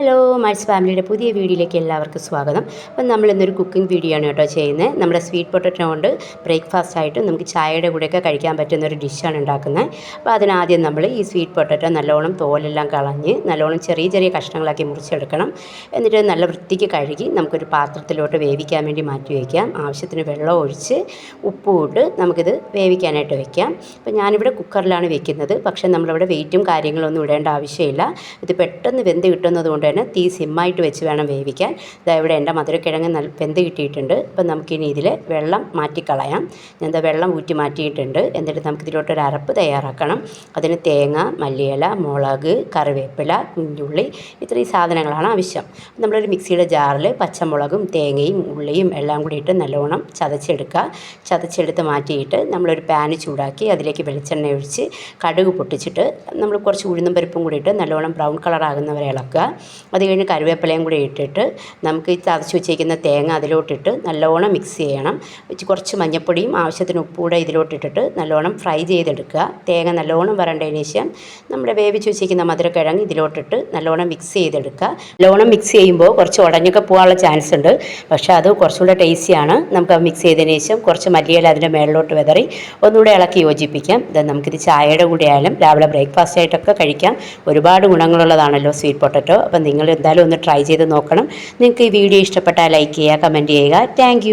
Hello mice ഫാമിലിയുടെ പുതിയ വീഡിയോയിലേക്ക് എല്ലാവർക്കും സ്വാഗതം. അപ്പം നമ്മൾ ഇന്നൊരു കുക്കിംഗ് വീഡിയോ ആണ് കേട്ടോ ചെയ്യുന്നത്. നമ്മുടെ സ്വീറ്റ് പൊട്ടറ്റോ കൊണ്ട് ബ്രേക്ക്ഫാസ്റ്റ് ആയിട്ട് നമുക്ക് ചായയുടെ കൂടെയൊക്കെ കഴിക്കാൻ പറ്റുന്ന ഒരു ഡിഷാണ് ഉണ്ടാക്കുന്നത്. അപ്പോൾ അതിനാദ്യം നമ്മൾ ഈ സ്വീറ്റ് പൊട്ടറ്റോ നല്ലോണം തോലെല്ലാം കളഞ്ഞ് നല്ലോണം ചെറിയ ചെറിയ കഷ്ണങ്ങളാക്കി മുറിച്ചെടുക്കണം. എന്നിട്ട് നല്ല വൃത്തിക്ക് കഴുകി നമുക്കൊരു പാത്രത്തിലോട്ട് വേവിക്കാൻ വേണ്ടി മാറ്റി വയ്ക്കാം. ആവശ്യത്തിന് വെള്ളം ഒഴിച്ച് ഉപ്പും ഇട്ട് നമുക്കിത് വേവിക്കാനായിട്ട് വെക്കാം അപ്പോൾ ഞാനിവിടെ കുക്കറിലാണ് വെക്കുന്നത്. പക്ഷേ നമ്മളിവിടെ വെയിറ്റും കാര്യങ്ങളൊന്നും ഇടേണ്ട ആവശ്യമില്ല. ഇത് പെട്ടെന്ന് വെന്ത് കിട്ടുന്നത് തന്നെ തീ സിമ്മായിട്ട് വെച്ച് വേണം വേവിക്കാൻ. ഇതാ ഇവിടെ എന്റെ മധുരക്കിഴങ്ങ് നല്ല വെന്ത് കിട്ടിയിട്ടുണ്ട്. അപ്പം നമുക്കിനി ഇതിൽ വെള്ളം മാറ്റിക്കളയാം. ഞാൻ എന്താ വെള്ളം ഊറ്റി മാറ്റിയിട്ടുണ്ട്. എന്നിട്ട് നമുക്കിതിലോട്ട് ഒരു അരപ്പ് തയ്യാറാക്കണം. അതിന് തേങ്ങ മല്ലിയില മുളക് കറിവേപ്പില കുഞ്ഞുള്ളി ഇത്രയും സാധനങ്ങളാണ് ആവശ്യം. നമ്മളൊരു മിക്സിയുടെ ജാറിൽ പച്ചമുളകും തേങ്ങയും ഉള്ളിയും എല്ലാം കൂടി ഇട്ട് നല്ലോണം ചതച്ചെടുക്കുക. ചതച്ചെടുത്ത് മാറ്റിയിട്ട് നമ്മളൊരു പാന് ചൂടാക്കി അതിലേക്ക് വെളിച്ചെണ്ണ ഒഴിച്ച് കടുക് പൊട്ടിച്ചിട്ട് നമ്മൾ കുറച്ച് ഉഴുന്നും പരിപ്പും കൂടി ഇട്ട് നല്ലോണം ബ്രൗൺ കളറാകുന്നവരെ ഇളക്കുക. അത് കഴിഞ്ഞ് കറിവേപ്പിലയും കൂടി ഇട്ടിട്ട് നമുക്ക് ഈ ചതച്ച് വെച്ചേക്കുന്ന തേങ്ങ അതിലോട്ടിട്ട് നല്ലോണം മിക്സ് ചെയ്യണം. കുറച്ച് മഞ്ഞൾപ്പൊടിയും ആവശ്യത്തിന് ഉപ്പൂടെ ഇതിലോട്ടിട്ടിട്ട് നല്ലോണം ഫ്രൈ ചെയ്തെടുക്കുക. തേങ്ങ നല്ലോണം വരണ്ടതിന് ശേഷം നമ്മുടെ വേവിച്ച് വെച്ചിരിക്കുന്ന മധുരക്കിഴങ്ങ് ഇതിലോട്ടിട്ട് നല്ലോണം മിക്സ് ചെയ്തെടുക്കുക. നല്ലോണം മിക്സ് ചെയ്യുമ്പോൾ കുറച്ച് ഉടഞ്ഞൊക്കെ പോകാനുള്ള ചാൻസ് ഉണ്ട്. പക്ഷേ അത് കുറച്ചുകൂടെ ടേസ്റ്റിയാണ് നമുക്ക് അത് മിക്സ് ചെയ്തതിന് ശേഷം കുറച്ച് മല്ലിയില അതിന്റെ മേളിലോട്ട് വിതറി ഒന്നുകൂടെ ഇളക്കി യോജിപ്പിക്കാം. ഇത് നമുക്കിത് ചായയുടെ കൂടെ ആയാലും രാവിലെ ബ്രേക്ക്ഫാസ്റ്റ് ആയിട്ടൊക്കെ കഴിക്കാം. ഒരുപാട് ഗുണങ്ങളുള്ളതാണല്ലോ സ്വീറ്റ് പൊട്ടറ്റോ അപ്പം നിങ്ങൾ എന്തായാലും ഒന്ന് ട്രൈ ചെയ്ത് നോക്കണം. നിങ്ങൾക്ക് ഈ വീഡിയോ ഇഷ്ടപ്പെട്ടാൽ ലൈക്ക് ചെയ്യുക കമന്റ് ചെയ്യുക. താങ്ക്